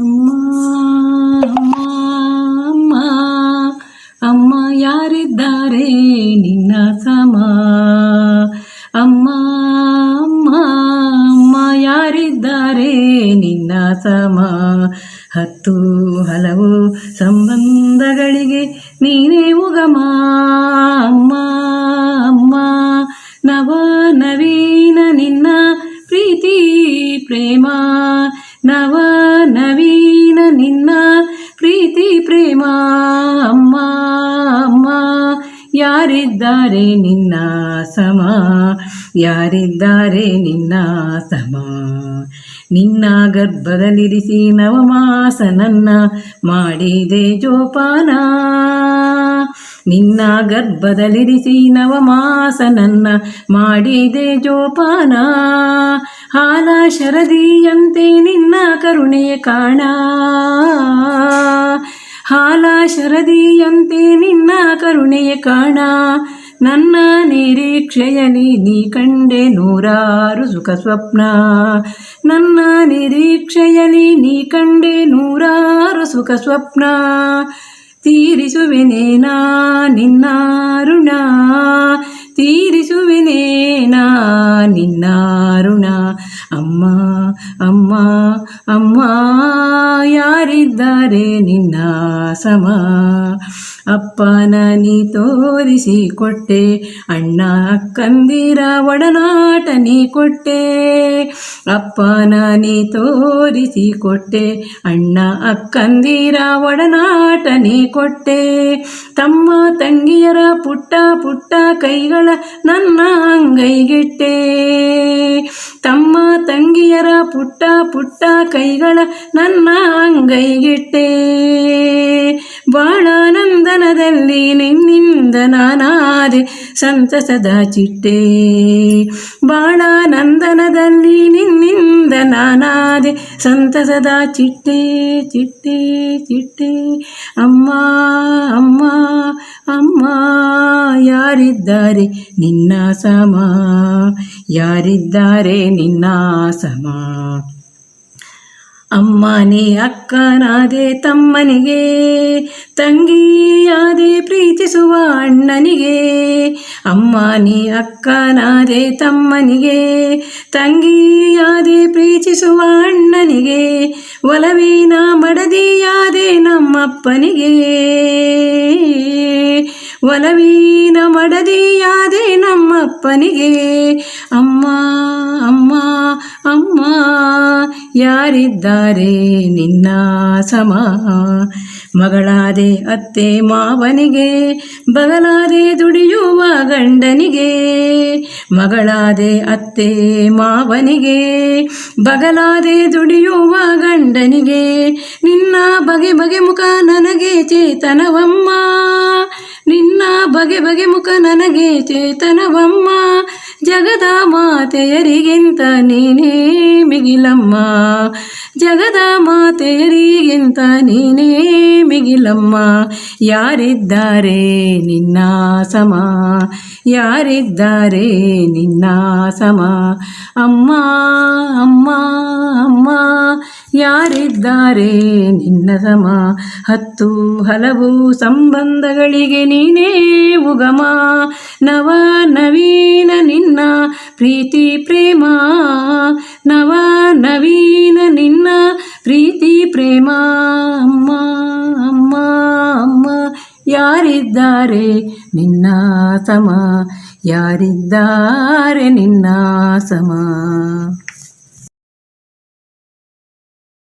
ಅಮ್ಮ ಅಮ್ಮ ಅಮ್ಮ ಯಾರಿದ್ದಾರೆ ನಿನ್ನ ಸಮ? ಅಮ್ಮ ಅಮ್ಮ ಅಮ್ಮ ಯಾರಿದ್ದಾರೆ ನಿನ್ನ ಸಮ? ಹತ್ತು ಹಲವು ಸಂಬಂಧಗಳಿಗೆ ನೀನೇ ಉಗಮ. ಅಮ್ಮ ಅಮ್ಮ, ನವ ನವೀನ ನಿನ್ನ ಪ್ರೀತಿ ಪ್ರೇಮ. ಅಮ್ಮ ಅಮ್ಮ, ಯಾರಿದ್ದಾರೆ ನಿನ್ನ ಸಮ? ಯಾರಿದ್ದಾರೆ ನಿನ್ನ ಸಮ? ನಿನ್ನ ಗರ್ಭದಲ್ಲಿರಿಸಿ ನವಮಾಸ ನನ್ನ ಮಾಡಿದೆ ಜೋಪಾನ. ನಿನ್ನ ಗರ್ಭದಲ್ಲಿರಿಸಿ ನವಮಾಸ ನನ್ನ ಮಾಡಿದೆ ಜೋಪಾನ. ಹಾಲ ಶರದಿಯಂತೆ ನಿನ್ನ ಕರುಣೆಯ ಕಾಣ ಹಾಲ ಶರದಿಯಂತೆ ನಿನ್ನ ಕರುಣೆಯ ಕಾಣ ನನ್ನ ನಿರೀಕ್ಷೆಯಲಿ ನೀ ಕಂಡೆ ನೂರಾರು ಸುಖ ಸ್ವಪ್ನ. ನನ್ನ ನಿರೀಕ್ಷೆಯಲಿ ನೀ ಕಂಡೆ ನೂರಾರು ಸುಖ ಸ್ವಪ್ನ. ತೀರಿಸುವೆನೇನಾ ನಿನ್ನ ಋಣ ತೀರಿಸುವೆನೇನಾ ನಿನ್ನ ಋಣ ಅಮ್ಮ ಅಮ್ಮ ಅಮ್ಮ ಯಾರಿದ್ದಾರೆ ನಿನ್ನ ಸಮ ಅಪ್ಪನ ನೀ ತೋರಿಸಿ ಕೊಟ್ಟೆ, ಅಣ್ಣ ಅಕ್ಕಂದಿರ ಒಡನಾಟ ನೀ ಕೊಟ್ಟೆ. ಅಪ್ಪನ ನೀ ತೋರಿಸಿ ಕೊಟ್ಟೆ, ಅಣ್ಣ ಅಕ್ಕಂದಿರ ಒಡನಾಟ ನೀ ಕೊಟ್ಟೆ. ತಮ್ಮ ತಂಗಿಯರ ಪುಟ್ಟ ಪುಟ್ಟ ಕೈಗಳ ನನ್ನ ಅಂಗೈಗಿಟ್ಟೆ. ತಮ್ಮ ತಂಗಿಯರ ಪುಟ್ಟ ಪುಟ್ಟ ಕೈಗಳ ನನ್ನ ಅಂಗೈಗಿಟ್ಟೆ. ಬಾಳಾನಂದನದಲ್ಲಿ ನಿನ್ನಿಂದ ನಾನಾದೆ ಸಂತಸದ ಚಿಟ್ಟೆ. ಬಾಳಾನಂದನದಲ್ಲಿ ನಿನ್ನಿಂದ ನಾನಾದೆ ಸಂತಸದ ಚಿಟ್ಟೆ ಚಿಟ್ಟೆ ಚಿಟ್ಟೆ. ಅಮ್ಮ ಅಮ್ಮ ಅಮ್ಮ, ಯಾರಿದ್ದಾರೆ ನಿನ್ನ ಸಮ? ಯಾರಿದ್ದಾರೆ ನಿನ್ನ ಸಮ? ಅಮ್ಮನೇ, ಅಕ್ಕನಾದೆ, ತಮ್ಮನಿಗೆ, ತಂಗಿಯಾದೆ, ಪ್ರೀತಿಸುವ ಅಣ್ಣನಿಗೆ, ಅಮ್ಮನೇ, ಅಕ್ಕನಾದೆ, ತಮ್ಮನಿಗೆ, ತಂಗಿಯಾದೆ, ಪ್ರೀತಿಸುವ ಅಣ್ಣನಿಗೆ, ಒಲವಿನ ಮಡದಿಯಾದೆ ನಮ್ಮಪ್ಪನಿಗೆ. ಒಲವಿನ ಮಡದಿಯಾದೆ ನಮ್ಮಪ್ಪನಿಗೆ, ಅಮ್ಮ ಅಮ್ಮ ಅಮ್ಮ, ಯಾರಿದ್ದಾರೆ ನಿನ್ನ ಸಮ? ಮಗಳಾದೆ ಅತ್ತೆ ಮಾವನಿಗೆ, ಬಗಲಾದೆ ದುಡಿಯುವ ಗಂಡನಿಗೆ, ಮಗಳಾದೆ ಅತ್ತೆ ಮಾವನಿಗೆ, ಬಗಲಾದೆ ದುಡಿಯುವ ಗಂಡನಿಗೆ, ನಿನ್ನ ಬಗೆ ಬಗೆ ಮುಖ ನನಗೆ ಚೇತನವಮ್ಮ. ಬಗೆ ಬಗೆ ಮುಖ ನನಗೆ ಚೇತನವಮ್ಮ. ಜಗದ ಮಾತೆಯರಿಗಿಂತ ನೀನೇ ಮಿಗಿಲಮ್ಮ. ಜಗದ ಮಾತೆಯರಿಗಿಂತ ನೀನೇ ಮಿಗಿಲಮ್ಮ. ಯಾರಿದ್ದಾರೆ ನಿನ್ನ ಸಮ. ಯಾರಿದ್ದಾರೆ ನಿನ್ನ ಸಮ. ಅಮ್ಮ ಅಮ್ಮ. ಯಾರಿದ್ದಾರೆ? ನಿನ್ನ ಸಮ, ಹತ್ತು ಹಲವು ಸಂಬಂಧಗಳಿಗೆ ನೀನೇ ಉಗಮ. ನವ ನವೀನ ನಿನ್ನ ಪ್ರೀತಿ ಪ್ರೇಮ. ನವ ನವೀನ ನಿನ್ನ ಪ್ರೀತಿ ಪ್ರೇಮ. ಅಮ್ಮ ಅಮ್ಮ ಅಮ್ಮ, ಯಾರಿದ್ದಾರೆ? ನಿನ್ನ ಸಮ, ಯಾರಿದ್ದಾರೆ? ನಿನ್ನ ಸಮ.